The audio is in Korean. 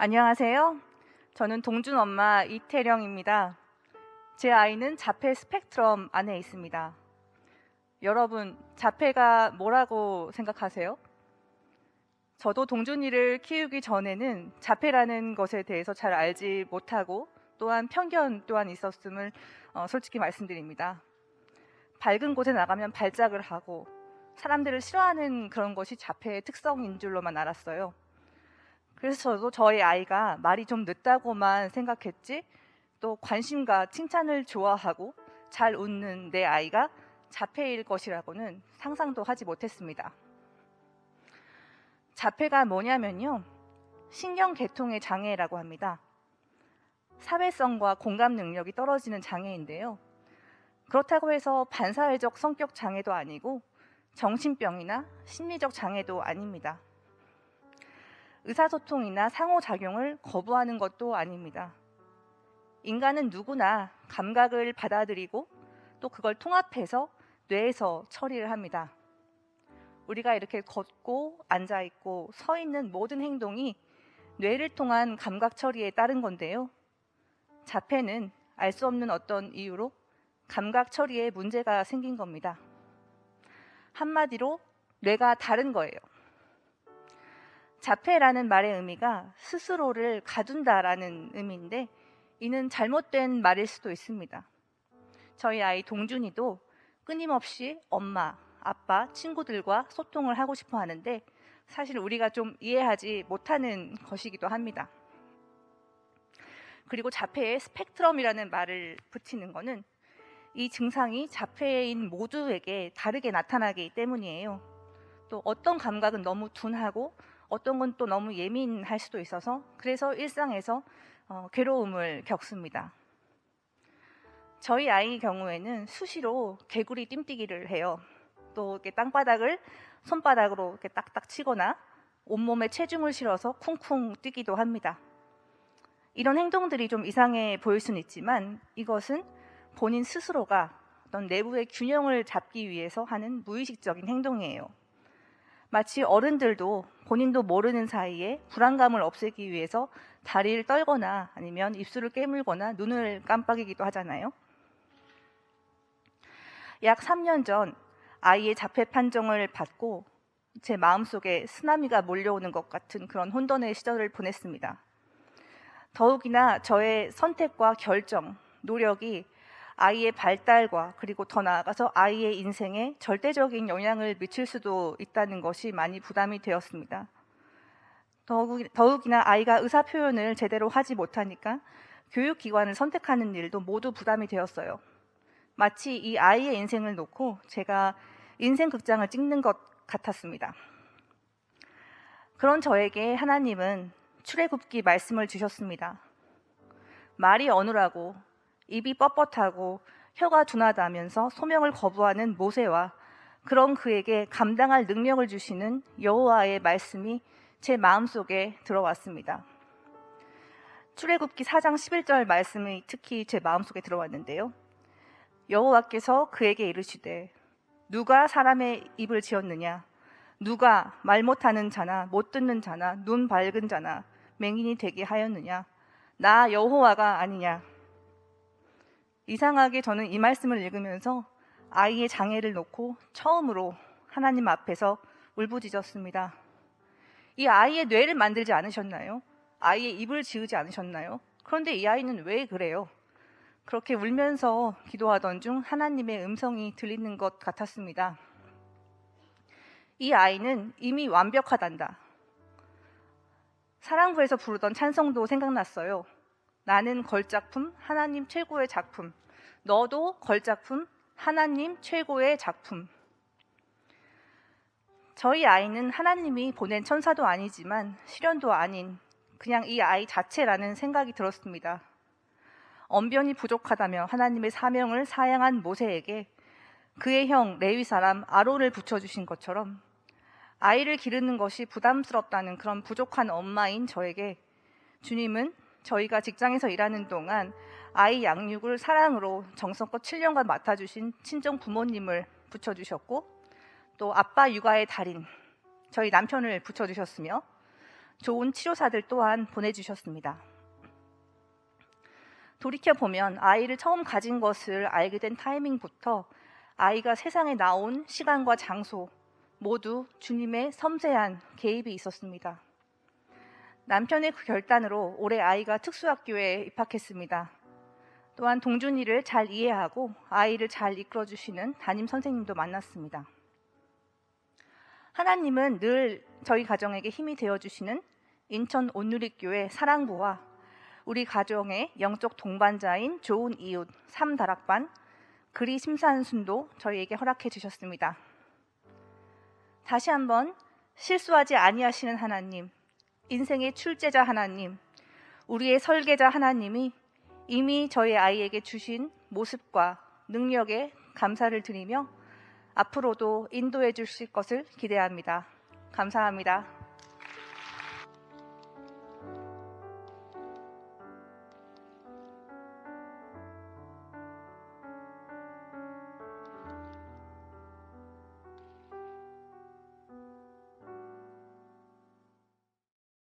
안녕하세요. 저는 동준 엄마 이태령입니다. 제 아이는 자폐 스펙트럼 안에 있습니다. 여러분, 자폐가 뭐라고 생각하세요? 저도 동준이를 키우기 전에는 자폐라는 것에 대해서 잘 알지 못하고 또한 편견 또한 있었음을 어, 솔직히 말씀드립니다. 밝은 곳에 나가면 발작을 하고 사람들을 싫어하는 그런 것이 자폐의 특성인 줄로만 알았어요. 그래서 저도 저희 아이가 말이 좀 늦다고만 생각했지 또 관심과 칭찬을 좋아하고 잘 웃는 내 아이가 자폐일 것이라고는 상상도 하지 못했습니다. 자폐가 뭐냐면요. 신경계통의 장애라고 합니다. 사회성과 공감 능력이 떨어지는 장애인데요. 그렇다고 해서 반사회적 성격 장애도 아니고 정신병이나 심리적 장애도 아닙니다. 의사소통이나 상호작용을 거부하는 것도 아닙니다. 인간은 누구나 감각을 받아들이고 또 그걸 통합해서 뇌에서 처리를 합니다. 우리가 이렇게 걷고 앉아 있고 서 있는 모든 행동이 뇌를 통한 감각 처리에 따른 건데요. 자폐는 알 수 없는 어떤 이유로 감각 처리에 문제가 생긴 겁니다. 한마디로 뇌가 다른 거예요. 자폐라는 말의 의미가 스스로를 가둔다라는 의미인데 이는 잘못된 말일 수도 있습니다. 저희 아이 동준이도 끊임없이 엄마, 아빠, 친구들과 소통을 하고 싶어 하는데 사실 우리가 좀 이해하지 못하는 것이기도 합니다. 그리고 자폐에 스펙트럼이라는 말을 붙이는 것은 이 증상이 자폐인 모두에게 다르게 나타나기 때문이에요. 또 어떤 감각은 너무 둔하고 어떤 건 또 너무 예민할 수도 있어서 그래서 일상에서 어, 괴로움을 겪습니다. 저희 아이 경우에는 수시로 개구리 띰뛰기를 해요. 또 이렇게 땅바닥을 손바닥으로 이렇게 딱딱 치거나 온몸에 체중을 실어서 쿵쿵 뛰기도 합니다. 이런 행동들이 좀 이상해 보일 수는 있지만 이것은 본인 스스로가 어떤 내부의 균형을 잡기 위해서 하는 무의식적인 행동이에요. 마치 어른들도 본인도 모르는 사이에 불안감을 없애기 위해서 다리를 떨거나 아니면 입술을 깨물거나 눈을 깜빡이기도 하잖아요. 약 3년 전 아이의 자폐 판정을 받고 제 마음속에 쓰나미가 몰려오는 것 같은 그런 혼돈의 시절을 보냈습니다. 더욱이나 저의 선택과 결정, 노력이 아이의 발달과 그리고 더 나아가서 아이의 인생에 절대적인 영향을 미칠 수도 있다는 것이 많이 부담이 되었습니다. 더욱, 이나 아이가 의사 표현을 제대로 하지 못하니까 교육기관을 선택하는 일도 모두 부담이 되었어요. 마치 이 아이의 인생을 놓고 제가 인생 극장을 찍는 것 같았습니다. 그런 저에게 하나님은 출애굽기 말씀을 주셨습니다. 말이 어느라고 입이 뻣뻣하고 혀가 둔하다면서 소명을 거부하는 모세와 그런 그에게 감당할 능력을 주시는 여호와의 말씀이 제 마음속에 들어왔습니다. 출애굽기 4장 11절 말씀이 특히 제 마음속에 들어왔는데요. 여호와께서 그에게 이르시되 누가 사람의 입을 지었느냐 누가 말 못하는 자나 못 듣는 자나 눈 밝은 자나 맹인이 되게 하였느냐 나 여호와가 아니냐 이상하게 저는 이 말씀을 읽으면서 아이의 장애를 놓고 처음으로 하나님 앞에서 울부짖었습니다. 이 아이의 뇌를 만들지 않으셨나요? 아이의 입을 지으지 않으셨나요? 그런데 이 아이는 왜 그래요? 그렇게 울면서 기도하던 중 하나님의 음성이 들리는 것 같았습니다. 이 아이는 이미 완벽하단다. 사랑부에서 부르던 찬송도 생각났어요. 나는 걸작품, 하나님 최고의 작품. 너도 걸작품, 하나님 최고의 작품. 저희 아이는 하나님이 보낸 천사도 아니지만 시련도 아닌 그냥 이 아이 자체라는 생각이 들었습니다. 언변이 부족하다며 하나님의 사명을 사양한 모세에게 그의 형 레위 사람 아론을 붙여주신 것처럼 아이를 기르는 것이 부담스럽다는 그런 부족한 엄마인 저에게 주님은 저희가 직장에서 일하는 동안 아이 양육을 사랑으로 정성껏 7년간 맡아주신 친정 부모님을 붙여주셨고 또 아빠 육아의 달인 저희 남편을 붙여주셨으며 좋은 치료사들 또한 보내주셨습니다. 돌이켜 보면 아이를 처음 가진 것을 알게 된 타이밍부터 아이가 세상에 나온 시간과 장소 모두 주님의 섬세한 개입이 있었습니다. 남편의 그 결단으로 올해 아이가 특수학교에 입학했습니다. 또한 동준이를 잘 이해하고 아이를 잘 이끌어 주시는 담임 선생님도 만났습니다. 하나님은 늘 저희 가정에게 힘이 되어 주시는 인천 온누리교회 사랑부와 우리 가정의 영적 동반자인 좋은 이웃 삼다락반 그리 심산순도 저희에게 허락해 주셨습니다. 다시 한번 실수하지 아니하시는 하나님, 인생의 출제자 하나님, 우리의 설계자 하나님이 이미 저희 아이에게 주신 모습과 능력에 감사를 드리며 앞으로도 인도해 주실 것을 기대합니다. 감사합니다.